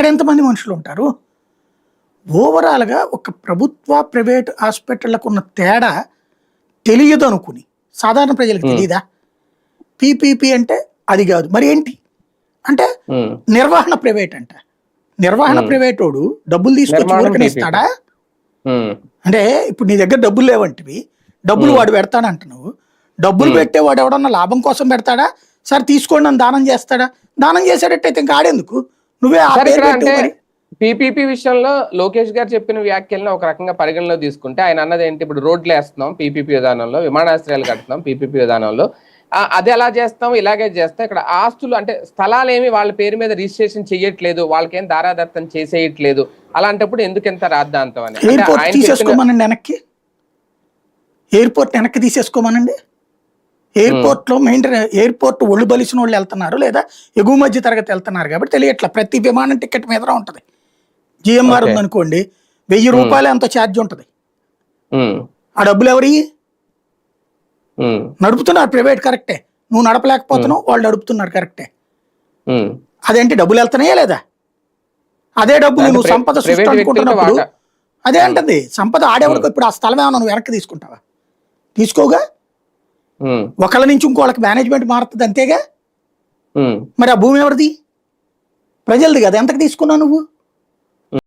ఇక్కడ ఎంతమంది మనుషులు ఉంటారు? ఓవరాల్గా ఒక ప్రభుత్వ ప్రైవేట్ హాస్పిటళ్ళకు ఉన్న తేడా తెలియదు అనుకుని సాధారణ ప్రజలకు తెలియదా పీపీపీ అంటే అది కాదు. మరి ఏంటి? అంటే నిర్వహణ ప్రైవేట్ అంట. నిర్వహణ ప్రైవేట్ వాడు డబ్బులు తీసుకొచ్చి నిర్వహణ ఊరికనే PPP. ఇస్తాడా? ఉమ్, అంటే ఇప్పుడు నీ దగ్గర డబ్బులు లేవంటివి. డబ్బులు వాడు పెడతానంటున్నావు డబ్బులు పెట్టేవాడు ఎవడన్నా లాభం కోసం పెడతాడా? సరే తీసుకోండి అని దానం చేస్తాడా? దానం చేసేటట్టయితే ఇంకా ఆడేందుకు? నువ్వే అంటే. పీపీపీ విషయంలో లోకేష్ గారు చెప్పిన వ్యాఖ్యలను ఒక రకంగా పరిగణలో తీసుకుంటే ఆయన అన్నది ఏంటి? ఇప్పుడు రోడ్లు వేస్తున్నాం పీపీపీ విధానంలో విమానాశ్రయాలు కడుతున్నాం పీపీపీ విధానంలో. అది ఎలా చేస్తాం? ఇలాగే చేస్తాం ఇక్కడ ఆస్తులు అంటే స్థలాలు ఏమి వాళ్ళ పేరు మీద రిజిస్ట్రేషన్ చేయట్లేదు వాళ్ళకేం దారాదత్తం చేసేయట్లేదు. అలాంటప్పుడు ఎందుకు ఎంత రాద్దాంతం అని? తీసేసుకోమనండి వెనక్కి. ఎయిర్పోర్ట్ వెనక్కి తీసేసుకోమనండి. ఎయిర్పోర్ట్లో మెయింటైన్ ఎయిర్పోర్ట్ ఒళ్ళు బలిసిన వాళ్ళు వెళ్తున్నారు లేదా ఎగువ మధ్య తరగతి వెళ్తున్నారు కాబట్టి తెలియట్లా. ప్రతి విమానం టికెట్ మీద ఉంటుంది. జిఎంఆర్. ఉందనుకోండి వెయ్యి రూపాయలు ఎంతో ఛార్జ్ ఉంటుంది? ఆ డబ్బులు ఎవరి నడుపుతున్నారు ప్రైవేట్ కరెక్టే. నువ్వు నడపలేకపోతున్నావు వాళ్ళు నడుపుతున్నారు కరెక్టే. అదేంటి డబ్బులు వెళ్తున్నాయా లేదా? అదే డబ్బులు అంటే నువ్వు సంపద సృష్టి అనుకుంటున్నప్పుడు. అదే అంటది. సంపద ఆడేవాడికి ఇప్పుడు ఆ స్థలం ఏమైనా నువ్వు వెనక్కి తీసుకుంటావా? తీసుకోగా? ఒకళ్ళ నుంచి ఇంకోళ్ళకి మేనేజ్మెంట్ మారుతుంది అంతేగా. మరి ఆ భూమి ఎవరిది? ప్రజలది కదా. ఎంతకు తీసుకున్నావు నువ్వు?